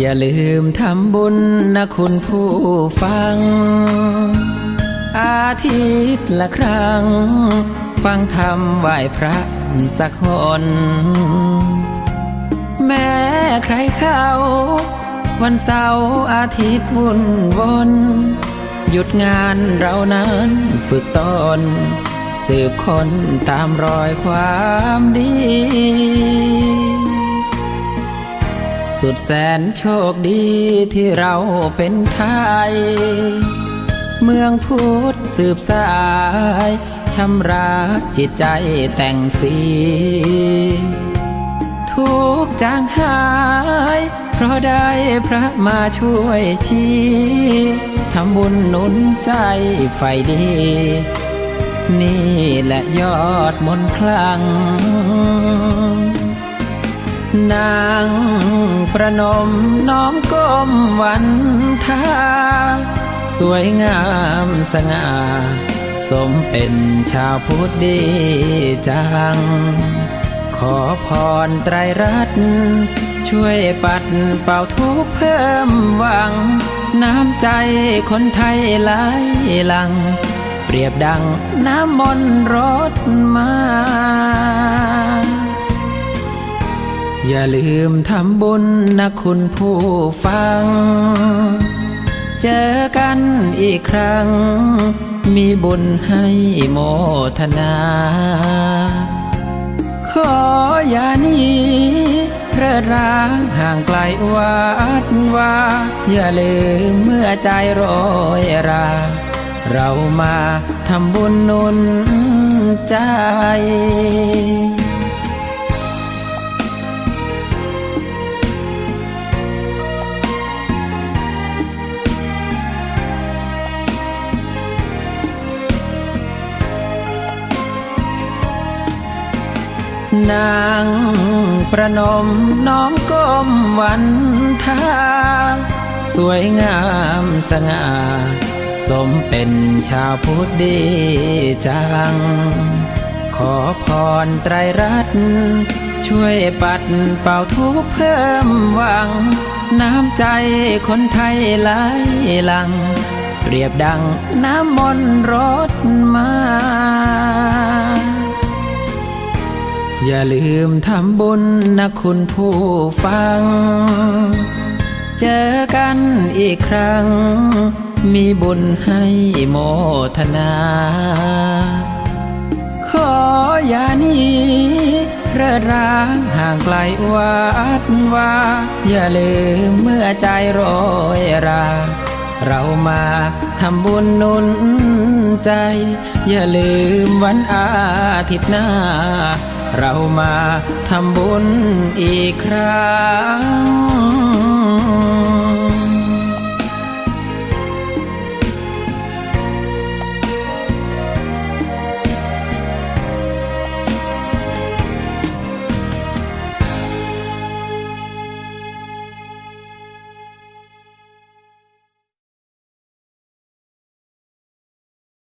อย่าลืมทำบุญนะคุณผู้ฟัง อาทิตย์ละครั้ง ฟังธรรมไหว้พระสักคน แม้ใครเข้า วันเสาร์อาทิตย์วุ่นวน หยุดงานเรานั้นฝึกตน สืบคนตามรอยความดี สุดแสนโชคดีที่เราเป็นไทย เมืองพุทธสืบสายชำระจิตใจแต่งสี ทุกจางหาย เพราะได้พระมาช่วยชี้ทำบุญหนุนใจไฟดี นี่แหละยอดมนต์คลัง ประนมน้อมก้มวันทาสวยงามสง่า สมเป็นชาวพุทธดีจัง ขอพรไตรรัตน์ช่วยปัดเป่าทุกเพิ่มหวัง น้ำใจคนไทยไหลหลัง เปรียบดังน้ำมนต์รดมา อย่าลืมทำบุญนะคุณผู้ฟัง เจอกันอีกครั้ง มีบุญให้โมทนา ขออย่านีเร่อร้างห่างไกลวัดว่าอย่าลืมเมื่อใจโรยรา เรามาทำบุญนุนใจ นางประนมน้อมก้มวันทาสวยงามสง่า สมเป็นชาวพุทธดีจัง ขอพรไตรรัตน์ช่วยปัดเป่าทุกเพิ่มหวัง น้ำใจคนไทยไหลหลัง เปรียบดังน้ำมนต์รดมา อย่าลืมทำบุญนะคุณผู้ฟัง เจอกันอีกครั้ง มีบุญให้โมทนา ขออย่านีเร่อร้างห่างไกลวัดว่า อย่าลืมเมื่อใจโรยรา เรามาทำบุญนุนใจ อย่าลืมวันอาทิตย์หน้า เรามาทำบุญอีกครั้ง